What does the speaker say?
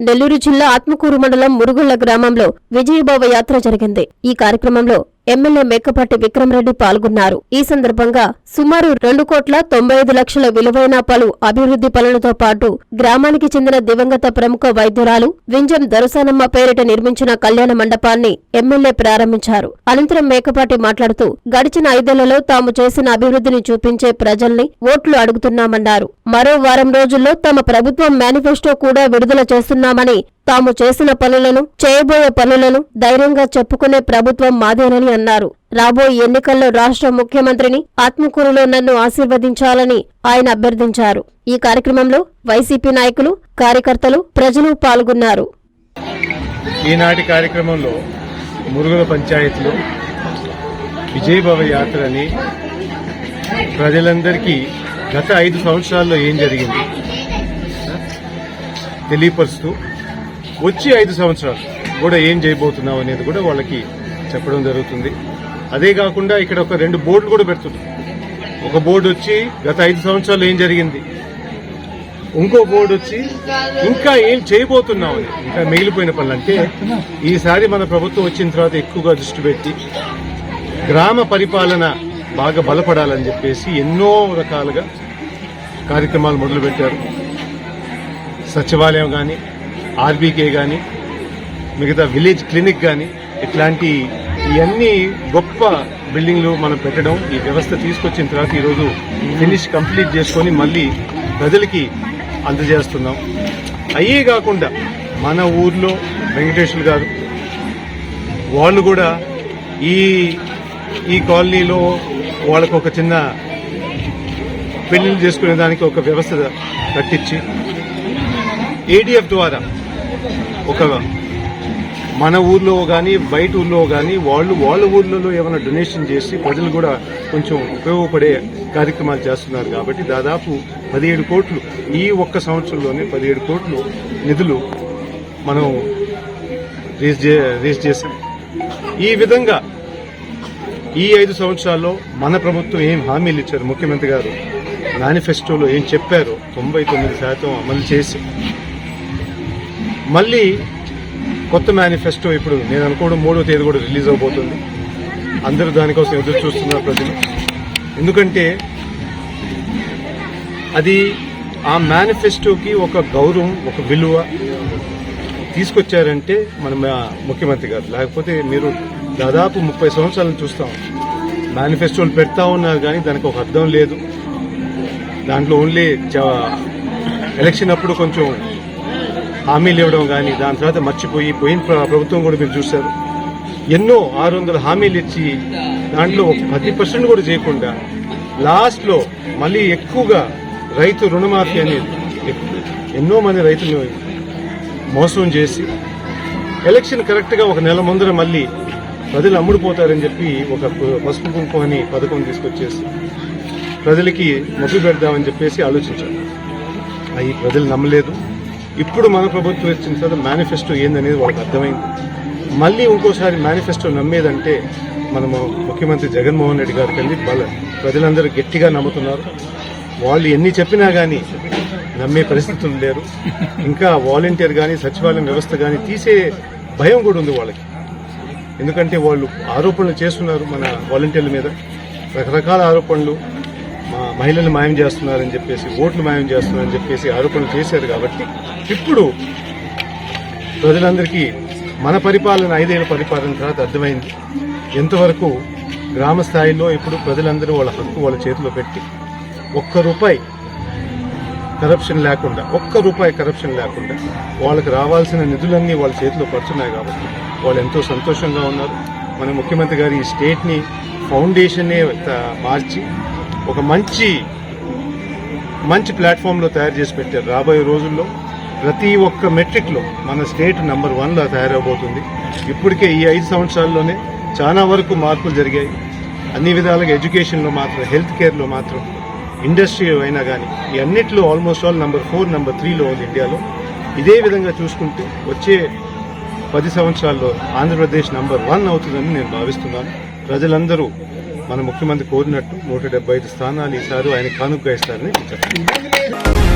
నెల్లూరు జిల్లా ఆత్మకూరు మండలం మురుగుళ్ళ గ్రామంలో విజయభావ యాత్ర జరిగింది. ఈ కార్యక్రమంలో ఎమ్మెల్యే మేకపాటి విక్రమరెడ్డి పాల్గొన్నారు. ఈ సందర్భంగా సుమారు రెండు కోట్ల తొంభై ఐదు లక్షల విలువైన పలు అభివృద్ధి పనులతో పాటు గ్రామానికి చెందిన దివంగత ప్రముఖ వైద్యురాలు వింజం దొరసానమ్మ పేరిట నిర్మించిన కళ్యాణ మండపాన్ని ఎమ్మెల్యే ప్రారంభించారు. అనంతరం మేకపాటి మాట్లాడుతూ గడిచిన ఐదేళ్ళలో తాము చేసిన అభివృద్ధిని చూపించే ప్రజల్ని ఓట్లు అడుగుతున్నామన్నారు. మరో వారం రోజుల్లో తమ ప్రభుత్వం మేనిఫెస్టో కూడా విడుదల చేస్తున్నామని తాము చేసిన పనులను చేయబోయే పనులను ధైర్యంగా చెప్పుకునే ప్రభుత్వం మాదేనని అన్నారు. రాబోయే ఎన్నికల్లో రాష్ట్ర ముఖ్యమంత్రిని ఆత్మకూరులో నన్ను ఆశీర్వదించాలని ఆయన అభ్యర్థించారు. ఈ కార్యక్రమంలో వైసీపీ నాయకులు కార్యకర్తలు ప్రజలు పాల్గొన్నారు. ఈనాటి కార్యక్రమంలో మురుగుల పంచాయతీలో విజయభవ యాత్రని ప్రజలందరికీ గత ఐదు సంవత్సరాల్లో ఏం జరిగింది? తెలియపరుస్తూ వచ్చి ఐదు సంవత్సరాలు కూడా ఏం చేయబోతున్నాం అనేది కూడా వాళ్ళకి చెప్పడం జరుగుతుంది. అదే కాకుండా ఇక్కడ ఒక రెండు బోర్డులు కూడా పెడుతుంది. ఒక బోర్డు వచ్చి గత ఐదు సంవత్సరాలు ఏం జరిగింది? ఇంకో బోర్డు వచ్చి ఇంకా ఏం చేయబోతున్నాం ఇంకా మిగిలిపోయిన పనులు అంటే ఈసారి మన ప్రభుత్వం వచ్చిన తర్వాత ఎక్కువగా దృష్టి పెట్టి గ్రామ పరిపాలన బాగా బలపడాలని చెప్పేసి ఎన్నో రకాలుగా కార్యక్రమాలు మొదలుపెట్టారు. సచివాలయం కానీ ఆర్బీకే కానీ మిగతా విలేజ్ క్లినిక్ కానీ ఇట్లాంటి ఇవన్నీ గొప్ప బిల్డింగ్లు మనం పెట్టడం ఈ వ్యవస్థ తీసుకొచ్చిన తర్వాత ఈరోజు ఫినిష్ కంప్లీట్ చేసుకొని మళ్ళీ ప్రజలకి అందజేస్తున్నాం. అయ్యే కాకుండా మన ఊర్లో వెంకటేశ్వర గారు వాళ్ళు కూడా ఈ ఈ కాలనీలో వాళ్ళకు ఒక చిన్న పెళ్ళిళ్ళు చేసుకునే దానికి ఒక వ్యవస్థ కట్టించి ఏడిఎఫ్ ద్వారా ఒక మన ఊర్లో కానీ బయట ఊర్లో కానీ వాళ్ళు వాళ్ళ ఊర్లలో ఏమైనా డొనేషన్ చేసి ప్రజలు కూడా కొంచెం ఉపయోగపడే కార్యక్రమాలు చేస్తున్నారు కాబట్టి దాదాపు పదిహేడు కోట్లు ఈ ఒక్క సంవత్సరంలోనే పదిహేడు కోట్లు నిధులు మనం రేస్ చే రేస్ ఈ విధంగా ఈ ఐదు సంవత్సరాల్లో మన ప్రభుత్వం ఏం హామీలు ఇచ్చారు? ముఖ్యమంత్రి గారు మేనిఫెస్టోలో ఏం చెప్పారో? తొంభై తొమ్మిది శాతం అమలు చేసి మళ్ళీ కొత్త మేనిఫెస్టో ఇప్పుడు నేను అనుకోవడం మూడో తేదీ కూడా రిలీజ్ అవబోతుంది. అందరూ దానికోసం ఎదురు చూస్తున్నారు ప్రజలు. ఎందుకంటే అది ఆ మేనిఫెస్టోకి ఒక గౌరవం ఒక విలువ తీసుకొచ్చారంటే మన ముఖ్యమంత్రి గారు. లేకపోతే మీరు దాదాపు ముప్పై సంవత్సరాలను చూస్తాం. మేనిఫెస్టోలు పెడతా ఉన్నారు కానీ దానికి ఒక అర్థం లేదు. దాంట్లో ఓన్లీ ఎలక్షన్ అప్పుడు కొంచెం హామీలు ఇవ్వడం కానీ దాని తర్వాత మర్చిపోయి పోయిన ప్ర- ప్రభుత్వం కూడా మీరు చూశారు. ఎన్నో ఆరు వందల హామీలు ఇచ్చి దాంట్లో ఒక పది పర్సెంట్ కూడా చేయకుండా లాస్ట్లో మళ్ళీ ఎక్కువగా రైతు రుణమాఫీ అనేది ఎన్నో మంది రైతులు మోసం చేసి ఎలక్షన్ కరెక్ట్గా ఒక నెల ముందర మళ్ళీ ప్రజలు అమ్ముడుపోతారని చెప్పి ఒక పసుపు కుంకుమ అని పథకం తీసుకొచ్చేసి ప్రజలకి మొగ్గు పెడదామని చెప్పేసి ఆలోచించారు. అవి ప్రజలు నమ్మలేదు. ఇప్పుడు మన ప్రభుత్వం ఇచ్చిన తర్వాత మేనిఫెస్టో ఏందనేది వాళ్ళకి అర్థమైంది. మళ్ళీ ఇంకోసారి మేనిఫెస్టో నమ్మేదంటే మనము ముఖ్యమంత్రి జగన్మోహన్ రెడ్డి గారికి వెళ్ళి వాళ్ళ ప్రజలందరూ గట్టిగా నమ్ముతున్నారు. వాళ్ళు ఎన్ని చెప్పినా కానీ నమ్మే పరిస్థితులు లేరు. ఇంకా వాలంటీర్ కానీ సచివాలయం వ్యవస్థ కానీ తీసే భయం కూడా ఉంది వాళ్ళకి. ఎందుకంటే వాళ్ళు ఆరోపణలు చేస్తున్నారు మన వాలంటీర్ల మీద. రకరకాల ఆరోపణలు మహిళలు మాయం చేస్తున్నారని చెప్పేసి ఓట్లు మాయం చేస్తున్నారని చెప్పేసి ఆరోపణలు చేశారు కాబట్టి ఇప్పుడు ప్రజలందరికీ మన పరిపాలన ఐదేళ్ళ పరిపాలన తర్వాత అర్థమైంది. ఎంతవరకు గ్రామ స్థాయిలో ఇప్పుడు ప్రజలందరూ వాళ్ళ హక్కు వాళ్ళ చేతిలో పెట్టి ఒక్క రూపాయి కరప్షన్ లేకుండా ఒక్క రూపాయి కరప్షన్ లేకుండా వాళ్ళకి రావాల్సిన నిధులన్నీ వాళ్ళ చేతిలో పడుతున్నాయి కాబట్టి వాళ్ళు ఎంతో సంతోషంగా ఉన్నారు. మన ముఖ్యమంత్రి గారు ఈ స్టేట్ని ఫౌండేషన్నే మార్చి ఒక మంచి మంచి ప్లాట్ఫామ్లో తయారు చేసి పెట్టారు రాబోయే రోజుల్లో ప్రతి ఒక్క మెట్రిక్లో మన స్టేట్ నెంబర్ వన్లో తయారవబోతుంది. ఇప్పటికే ఈ ఐదు సంవత్సరాల్లోనే చాలా వరకు మార్పులు జరిగాయి. అన్ని విధాలుగా ఎడ్యుకేషన్లో మాత్రం హెల్త్ కేర్లో మాత్రం ఇండస్ట్రీ అయినా కానీ ఈ అన్నిట్లో almost all number four number త్రీలో ఉంది ఇండియాలో. ఇదే విధంగా చూసుకుంటే వచ్చే పది సంవత్సరాల్లో ఆంధ్రప్రదేశ్ నంబర్ వన్ అవుతుందని నేను భావిస్తున్నాను. ప్రజలందరూ మన ముఖ్యమంత్రి కోరినట్టు నూట డెబ్బై ఐదు స్థానాలు ఈసారి ఆయన కానుగ్గా ఇస్తారని చెప్పారు.